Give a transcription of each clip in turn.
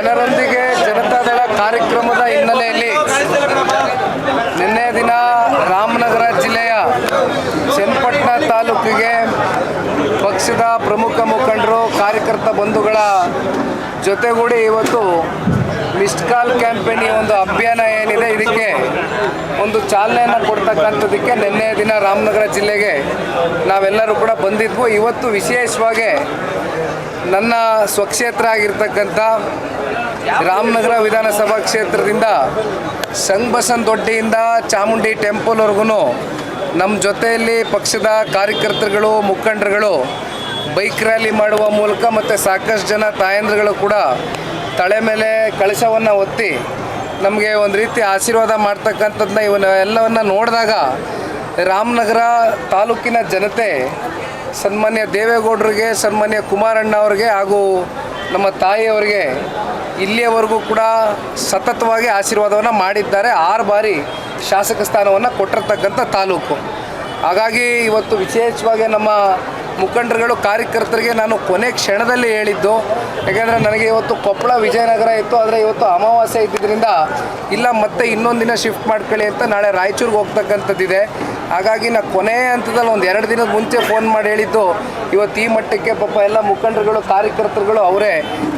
ಜನರೊಂದಿಗೆ ಜನತಾದಳ ಕಾರ್ಯಕ್ರಮದ ಹಿನ್ನೆಲೆಯಲ್ಲಿ ನಿನ್ನೆ ದಿನ ರಾಮನಗರ ಜಿಲ್ಲೆಯ ಚನ್ನಪಟ್ಟಣ ತಾಲೂಕಿಗೆ ಪಕ್ಷದ ಪ್ರಮುಖ ಮುಖಂಡರು, ಕಾರ್ಯಕರ್ತ ಬಂಧುಗಳ ಜೊತೆಗೂಡಿ ಇವತ್ತು ಮಿಸ್ಡ್ ಕಾಲ್ ಕ್ಯಾಂಪೇನಿ ಒಂದು ಅಭಿಯಾನ ಏನಿದೆ, ಇದಕ್ಕೆ ಒಂದು ಚಾಲನೆಯನ್ನು ಕೊಡ್ತಕ್ಕಂಥದ್ದಕ್ಕೆ ನಿನ್ನೆ ದಿನ ರಾಮನಗರ ಜಿಲ್ಲೆಗೆ ನಾವೆಲ್ಲರೂ ಕೂಡ ಬಂದಿದ್ವು. ಇವತ್ತು ವಿಶೇಷವಾಗಿ ನನ್ನ ಸ್ವಕ್ಷೇತ್ರ ಆಗಿರ್ತಕ್ಕಂಥ ರಾಮನಗರ ವಿಧಾನಸಭಾ ಕ್ಷೇತ್ರದಿಂದ ಸಂಘಬಸನ್ ದೊಡ್ಡಿಯಿಂದ ಚಾಮುಂಡಿ ಟೆಂಪಲ್ವರೆಗೂ ನಮ್ಮ ಜೊತೆಯಲ್ಲಿ ಪಕ್ಷದ ಕಾರ್ಯಕರ್ತರುಗಳು, ಮುಖಂಡರುಗಳು, ಬೈಕ್ ರ್ಯಾಲಿ ಮಾಡುವ ಮೂಲಕ ಮತ್ತು ಸಾಕಷ್ಟು ಜನ ತಾಯಂದ್ರಗಳು ಕೂಡ ತಳೆ ಮೇಲೆ ಕಳಶವನ್ನು ಒತ್ತಿ ನಮಗೆ ಒಂದು ರೀತಿ ಆಶೀರ್ವಾದ ಮಾಡ್ತಕ್ಕಂಥದ್ದನ್ನ ಇವನ್ನ ಎಲ್ಲವನ್ನು ನೋಡಿದಾಗ ರಾಮನಗರ ತಾಲೂಕಿನ ಜನತೆ ಸನ್ಮಾನ್ಯ ದೇವೇಗೌಡರಿಗೆ, ಸನ್ಮಾನ್ಯ ಕುಮಾರಣ್ಣ ಅವರಿಗೆ ಹಾಗೂ ನಮ್ಮ ತಾಯಿಯವರಿಗೆ ಇಲ್ಲಿಯವರೆಗೂ ಕೂಡ ಸತತವಾಗಿ ಆಶೀರ್ವಾದವನ್ನು ಮಾಡಿದ್ದಾರೆ ಆರು ಬಾರಿ ಶಾಸಕ ಸ್ಥಾನವನ್ನು ಕೊಟ್ಟಿರ್ತಕ್ಕಂಥ ತಾಲೂಕು. ಹಾಗಾಗಿ ಇವತ್ತು ವಿಶೇಷವಾಗಿ ನಮ್ಮ ಮುಖಂಡರುಗಳು, ಕಾರ್ಯಕರ್ತರಿಗೆ ನಾನು ಕೊನೆ ಕ್ಷಣದಲ್ಲಿ ಹೇಳಿದ್ದು, ಯಾಕೆಂದರೆ ನನಗೆ ಇವತ್ತು ಕೊಪ್ಪಳ ವಿಜಯನಗರ ಇತ್ತು, ಆದರೆ ಇವತ್ತು ಅಮಾವಾಸ್ಯೆ ಇದ್ದಿದ್ದರಿಂದ ಇಲ್ಲ, ಮತ್ತೆ ಇನ್ನೊಂದು ದಿನ ಶಿಫ್ಟ್ ಮಾಡ್ಕೊಳ್ಳಿ ಅಂತ ನಾಳೆ ರಾಯಚೂರಿಗೆ ಹೋಗ್ತಕ್ಕಂಥದ್ದಿದೆ. ಹಾಗಾಗಿ ನಾ ಕೊನೆ ಹಂತದಲ್ಲಿ ಒಂದು ಎರಡು ದಿನದ ಮುಂಚೆ ಫೋನ್ ಮಾಡಿ ಹೇಳಿದ್ದು ಇವತ್ತು ಈ ಮಟ್ಟಕ್ಕೆ ಪಾಪ ಎಲ್ಲ ಮುಖಂಡರುಗಳು ಕಾರ್ಯಕರ್ತರುಗಳು ಅವರೇ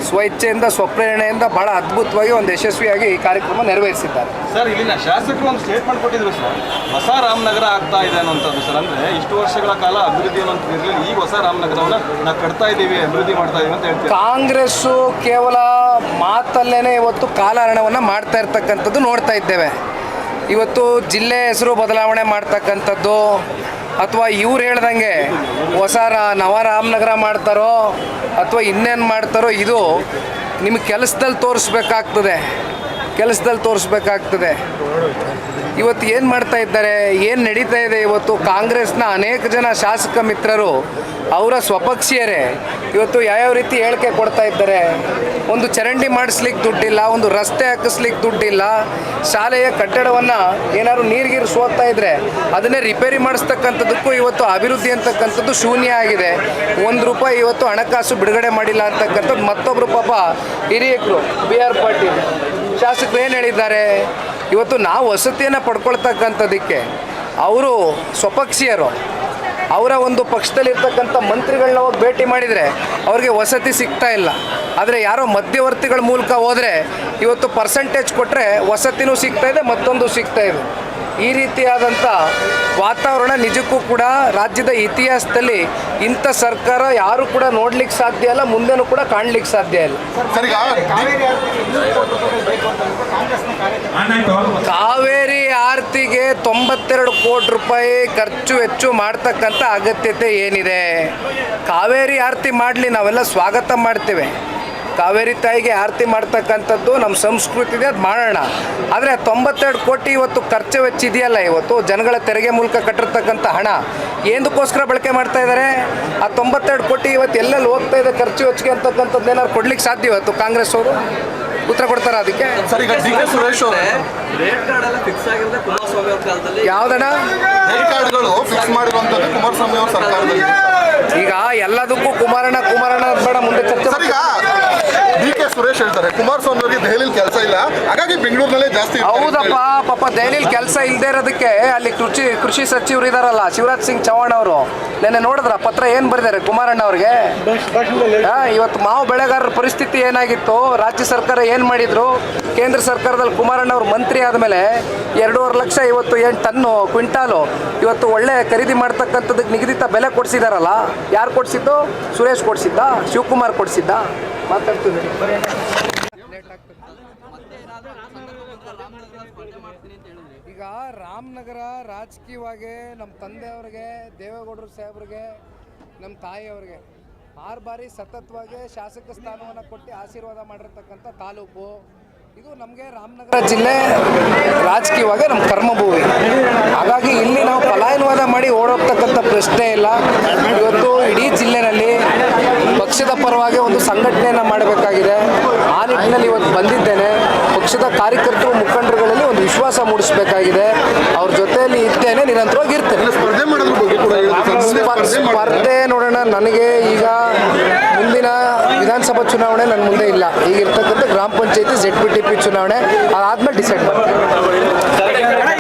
ಸ್ವಇಚ್ಛೆಯಿಂದ ಸ್ವಪ್ರೇರಣೆಯಿಂದ ಬಹಳ ಅದ್ಭುತವಾಗಿ ಒಂದು ಯಶಸ್ವಿಯಾಗಿ ಈ ಕಾರ್ಯಕ್ರಮ ನೆರವೇರಿಸಿದ್ದಾರೆ. ಸರ್ ಇಲ್ಲಿನ ಶಾಸಕರು ಒಂದು ಸ್ಟೇಟ್ಮೆಂಟ್ ಕೊಟ್ಟಿದ್ರು ಸರ್. ಹೊಸ ರಾಮನಗರ ಆಗ್ತಾ ಇದೆ ಅನ್ನೋಂಥದ್ದು ಸರ್. ಅಂದರೆ ಇಷ್ಟು ವರ್ಷಗಳ ಕಾಲ ಅಭಿವೃದ್ಧಿ ಅನ್ನೋಂಥದ್ದು ಇರಲಿಲ್ಲ. ಈ ಹೊಸ ರಾಮನಗರವನ್ನು ನಾವು ಕಟ್ತಾ ಇದ್ದೀವಿ ಅಭಿವೃದ್ಧಿ ಮಾಡ್ತಾ ಇದ್ದೀವಿ ಅಂತ ಹೇಳ್ತೀವಿ ಕಾಂಗ್ರೆಸ್ಸು ಕೇವಲ ಮಾತಲ್ಲೇನೆ ಇವತ್ತು ಕಾಲಹರಣವನ್ನು ಮಾಡ್ತಾ ಇರ್ತಕ್ಕಂಥದ್ದು ನೋಡ್ತಾ ಇದ್ದೇವೆ. ಇವತ್ತು ಜಿಲ್ಲೆ ಹೆಸರು ಬದಲಾವಣೆ ಮಾಡ್ತಕ್ಕಂಥದ್ದು ಅಥವಾ ಇವ್ರು ಹೇಳ್ದಂಗೆ ಹೊಸ ನವ ರಾಮನಗರ ಮಾಡ್ತಾರೋ ಅಥವಾ ಇನ್ನೇನು ಮಾಡ್ತಾರೋ ಇದು ನಿಮ್ಮ ಕೆಲಸದಲ್ಲಿ ತೋರಿಸ್ಬೇಕಾಗ್ತದೆ. ಕೆಲಸದಲ್ಲಿ ತೋರಿಸ್ಬೇಕಾಗ್ತದೆ. ಇವತ್ತು ಏನು ಮಾಡ್ತಾ ಇದ್ದಾರೆ? ಏನು ನಡೀತಾ ಇದೆ ಇವತ್ತು? ಕಾಂಗ್ರೆಸ್ನ ಅನೇಕ ಜನ ಶಾಸಕ ಮಿತ್ರರು, ಅವರ ಸ್ವಪಕ್ಷೀಯರೇ, ಇವತ್ತು ಯಾವ್ಯಾವ ರೀತಿ ಹೇಳಿಕೆ ಕೊಡ್ತಾ ಇದ್ದಾರೆ? ಒಂದು ಚರಂಡಿ ಮಾಡಿಸ್ಲಿಕ್ಕೆ ದುಡ್ಡಿಲ್ಲ, ಒಂದು ರಸ್ತೆ ಹಾಕಿಸ್ಲಿಕ್ಕೆ ದುಡ್ಡಿಲ್ಲ, ಶಾಲೆಯ ಕಟ್ಟಡವನ್ನು ಏನಾದ್ರು ನೀರಿಗಿರು ಸೋಗ್ತಾ ಇದ್ರೆ ಅದನ್ನೇ ರಿಪೇರಿ ಮಾಡಿಸ್ತಕ್ಕಂಥದ್ದಕ್ಕೂ ಇವತ್ತು ಅಭಿವೃದ್ಧಿ ಅಂತಕ್ಕಂಥದ್ದು ಶೂನ್ಯ ಆಗಿದೆ. ಒಂದು ರೂಪಾಯಿ ಇವತ್ತು ಹಣಕಾಸು ಬಿಡುಗಡೆ ಮಾಡಿಲ್ಲ ಅಂತಕ್ಕಂಥದ್ದು ಮತ್ತೊಬ್ಬರು ಪಾಪ ಹಿರಿಯಕರು, ಬಿ ಆರ್ ಪಾಟೀಲ್. ಶಾಸಕರು ಏನು ಹೇಳಿದ್ದಾರೆ? ಇವತ್ತು ನಾವು ವಸತಿಯನ್ನು ಪಡ್ಕೊಳ್ತಕ್ಕಂಥದ್ದಕ್ಕೆ ಅವರು ಸ್ವಪಕ್ಷೀಯರು. ಅವರ ಒಂದು ಪಕ್ಷದಲ್ಲಿರ್ತಕ್ಕಂಥ ಮಂತ್ರಿಗಳನ್ನ ಹೋಗಿ ಭೇಟಿ ಮಾಡಿದರೆ ಅವ್ರಿಗೆ ವಸತಿ ಸಿಗ್ತಾ ಇಲ್ಲ. ಆದರೆ ಯಾರೋ ಮಧ್ಯವರ್ತಿಗಳ ಮೂಲಕ ಹೋದರೆ ಇವತ್ತು ಪರ್ಸೆಂಟೇಜ್ ಕೊಟ್ಟರೆ ವಸತಿನೂ ಸಿಗ್ತಾ ಇದೆ, ಮತ್ತೊಂದು ಸಿಗ್ತಾ ಇದೆ. ಈ ರೀತಿಯಾದಂಥ ವಾತಾವರಣ ನಿಜಕ್ಕೂ ಕೂಡ ರಾಜ್ಯದ ಇತಿಹಾಸದಲ್ಲಿ ಇಂಥ ಸರ್ಕಾರ ಯಾರು ಕೂಡ ನೋಡ್ಲಿಕ್ಕೆ ಸಾಧ್ಯ ಇಲ್ಲ ಮುಂದೆನೂ ಕೂಡ ಕಾಣ್ಲಿಕ್ಕೆ ಸಾಧ್ಯ ಇಲ್ಲ. ಕಾವೇರಿ ಆರತಿಗೆ ತೊಂಬತ್ತೆರಡು ಕೋಟಿ ರೂಪಾಯಿ ಖರ್ಚು ವೆಚ್ಚು ಮಾಡ್ತಕ್ಕಂಥ ಅಗತ್ಯತೆ ಏನಿದೆ? ಕಾವೇರಿ ಆರತಿ ಮಾಡಲಿ ನಾವೆಲ್ಲ ಸ್ವಾಗತ ಮಾಡ್ತೇವೆ. ಕಾವೇರಿ ತಾಯಿಗೆ ಆರತಿ ಮಾಡ್ತಕ್ಕಂಥದ್ದು ನಮ್ಮ ಸಂಸ್ಕೃತಿ ಇದೆ ಅದು ಮಾಡೋಣ. ಆದರೆ ತೊಂಬತ್ತೆರಡು ಕೋಟಿ ಇವತ್ತು ಖರ್ಚು ವೆಚ್ಚ ಇದೆಯಲ್ಲ ಇವತ್ತು? ಜನಗಳ ತೆರಿಗೆ ಮೂಲಕ ಕಟ್ಟಿರ್ತಕ್ಕಂಥ ಹಣ. ಏನಕ್ಕೋಸ್ಕರ ಬಳಕೆ ಮಾಡ್ತಾ ಇದ್ದಾರೆ ಆ ತೊಂಬತ್ತೆರಡು ಕೋಟಿ ಇವತ್ತು ಎಲ್ಲೆಲ್ಲಿ ಹೋಗ್ತಾ ಇದೆ ಖರ್ಚು ವೆಚ್ಚಿಗೆ ಅಂತಕ್ಕಂಥದ್ದು ಏನಾದ್ರು ಕೊಡ್ಲಿಕ್ಕೆ ಸಾಧ್ಯ ಇವತ್ತು ಕಾಂಗ್ರೆಸ್ ಅವರು? ಉತ್ತರ ಕೊಡ್ತಾರೆ ಅದಕ್ಕೆ? ಸರ್ ಈಗ ಡಿ ಸುರೇಶ್ ಅವರು. ರೇಟ್ ಕಾರ್ಡ್ ಎಲ್ಲ ಫಿಕ್ಸ್ ಆಗಿರೋದೇ ಕುಮಾರಸ್ವಾಮಿ ಅವ್ರ ಕಾಲದಲ್ಲಿ. ಯಾವ್ದಣ್ಣ? ರೇಟ್ ಕಾರ್ಡ್ಗಳು ಫಿಕ್ಸ್ ಮಾಡಿರುವಂಥದ್ದು ಕುಮಾರಸ್ವಾಮಿ ಅವ್ರ ಸರ್ಕಾರದಲ್ಲಿ. ಈಗ ಎಲ್ಲದಕ್ಕೂ ಕುಮಾರಣ್ಣ ಕುಮಾರಣ್ಣ ಅಂತ ಬೇಡ ಮುಂದೆ ಚರ್ಚೆ ಸುರೇಶ್ ಹೇಳ್ತಾರೆ ಕುಮಾರಸ್ವಾಮಿ ಅವರಿಗೆ ಕೆಲಸ ಇಲ್ಲ. ಹಾಗಾಗಿ ಬೆಂಗಳೂರಿನಲ್ಲೇ ಜಾಸ್ತಿ ಹೌದಪ್ಪ ಪಾಪ ದೆಹಲಿಯಲ್ಲಿ ಕೆಲಸ ಇಲ್ಲದೆ ಇರೋದಕ್ಕೆ ಅಲ್ಲಿ ಕೃಷಿ ಕೃಷಿ ಸಚಿವರು ಇದಾರಲ್ಲ ಶಿವರಾಜ್ ಸಿಂಗ್ ಚೌಹಾಣ್ ಅವರು. ನೆನ್ನೆ ನೋಡಿದ್ರ ಪತ್ರ ಏನು ಬರೆದಾರೆ ಕುಮಾರಣ್ಣ ಅವ್ರಿಗೆ? ಇವತ್ತು ಮಾವು ಬೆಳೆಗಾರರ ಪರಿಸ್ಥಿತಿ ಏನಾಗಿತ್ತು? ರಾಜ್ಯ ಸರ್ಕಾರ ಏನು ಮಾಡಿದ್ರು? ಕೇಂದ್ರ ಸರ್ಕಾರದಲ್ಲಿ ಕುಮಾರಣ್ಣ ಅವರು ಮಂತ್ರಿ ಆದಮೇಲೆ ಎರಡೂವರೆ ಲಕ್ಷ ಇವತ್ತು ಎಂಟು ಟನ್ನು ಕ್ವಿಂಟಾಲು ಇವತ್ತು ಒಳ್ಳೆ ಖರೀದಿ ಮಾಡ್ತಕ್ಕಂಥದ್ದಕ್ಕೆ ನಿಗದಿತ ಬೆಲೆ ಕೊಡಿಸಿದಾರಲ್ಲ ಯಾರು ಕೊಡಿಸಿದ್ದು? ಸುರೇಶ್ ಕೊಡಿಸಿದ್ದ? ಶಿವಕುಮಾರ್ ಕೊಡಿಸಿದ್ದ? ಮಾತಾಡ್ತಿದ್ದೀನಿ ಈಗ ರಾಮನಗರ ರಾಜಕೀಯವಾಗಿ ನಮ್ಮ ತಂದೆಯವ್ರಿಗೆ ದೇವೇಗೌಡರು ಸಾಹೇಬ್ರಿಗೆ, ನಮ್ಮ ತಾಯಿಯವ್ರಿಗೆ ಆರು ಬಾರಿ ಸತತವಾಗಿ ಶಾಸಕ ಸ್ಥಾನವನ್ನು ಕೊಟ್ಟು ಆಶೀರ್ವಾದ ಮಾಡಿರ್ತಕ್ಕಂಥ ತಾಲೂಕು. ಇದು ನಮಗೆ ರಾಮನಗರ ಜಿಲ್ಲೆ ರಾಜಕೀಯವಾಗಿ ನಮ್ಮ ಕರ್ಮಭೂಮಿ. ಹಾಗಾಗಿ ಇಲ್ಲಿ ನಾವು ಪಲಾಯನವಾದ ಮಾಡಿ ಓಡೋಗ್ತಕ್ಕಂಥ ಪ್ರಶ್ನೆ ಇಲ್ಲ. ಇವತ್ತು ಇಡೀ ಜಿಲ್ಲೆನಲ್ಲಿ ಪಕ್ಷದ ಪರವಾಗಿ ಒಂದು ಸಂಘಟನೆಯನ್ನು ಮಾಡಬೇಕಾಗಿದೆ. ಆ ನಿಟ್ಟಿನಲ್ಲಿ ಇವತ್ತು ಬಂದಿದ್ದೇನೆ. ಪಕ್ಷದ ಕಾರ್ಯಕರ್ತರು ಮುಖಂಡರುಗಳಲ್ಲಿ ಒಂದು ವಿಶ್ವಾಸ ಮೂಡಿಸಬೇಕಾಗಿದೆ. ಅವ್ರ ಜೊತೆಯಲ್ಲಿ ಇದ್ದೇನೆ ನಿರಂತರವಾಗಿ ಇರ್ತೇನೆ. ಸ್ಪರ್ಧೆ ನೋಡೋಣ ನನಗೆ ಈಗ ಮುಂದಿನ ವಿಧಾನಸಭಾ ಚುನಾವಣೆ ನನ್ನ ಮುಂದೆ ಇಲ್ಲ. ಈಗ ಇರ್ತಕ್ಕಂಥ ಗ್ರಾಮ ಪಂಚಾಯತಿ ಜೆಡ್ ಪಿ ಟಿ ಪಿ ಚುನಾವಣೆ ಅದಾದ್ಮೇಲೆ ಡಿಸೈಡ್ ಮಾಡ್ತೀನಿ.